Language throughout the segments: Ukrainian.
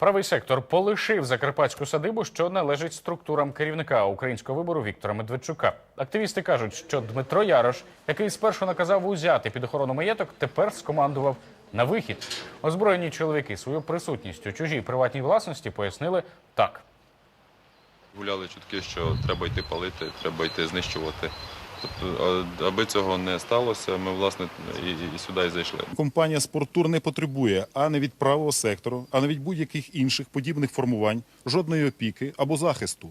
Правий сектор полишив закарпатську садибу, що належить структурам керівника українського вибору Віктора Медведчука. Активісти кажуть, що Дмитро Ярош, який спершу наказав узяти під охорону маєток, тепер скомандував на вихід. Озброєні чоловіки свою присутність у чужій приватній власності пояснили так. Гуляли чутки, що треба йти палити, треба йти знищувати. Тобто, аби цього не сталося, ми власне і, і сюди і зайшли. Компанія «Спорттур» не потребує а не від правого сектору, а не від будь-яких інших подібних формувань, жодної опіки або захисту.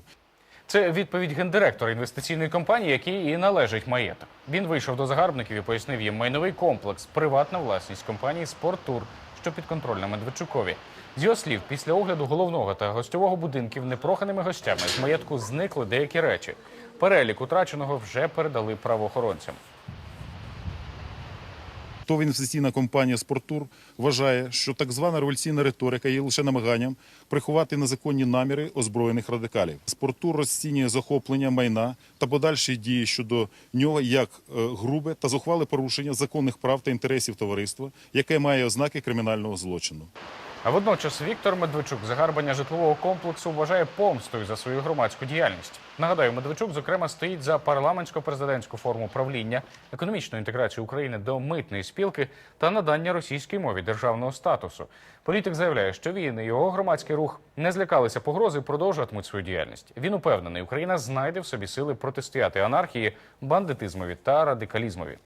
Це відповідь гендиректора інвестиційної компанії, якій і належить маєток. Він вийшов до загарбників і пояснив їм майновий комплекс, приватна власність компанії «Спорттур», що підконтрольна Медведчукові. З його слів, після огляду головного та гостьового будинків непроханими гостями з маєтку зникли деякі речі. Перелік утраченого вже передали правоохоронцям. То інвестиційна компанія «Спорттур» вважає, що так звана революційна риторика є лише намаганням приховати незаконні наміри озброєних радикалів. «Спорттур» розцінює захоплення майна та подальші дії щодо нього як е, грубе та зухвале порушення законних прав та інтересів товариства, яке має ознаки кримінального злочину. А водночас Віктор Медведчук загарбання житлового комплексу вважає помстою за свою громадську діяльність. Нагадаю, Медведчук, зокрема, стоїть за парламентсько-президентську форму правління, економічну інтеграцію України до митної спілки та надання російській мові державного статусу. Політик заявляє, що він і його громадський рух не злякалися погрози продовжуватимуть свою діяльність. Він упевнений, Україна знайде в собі сили протистояти анархії, бандитизмові та радикалізмові.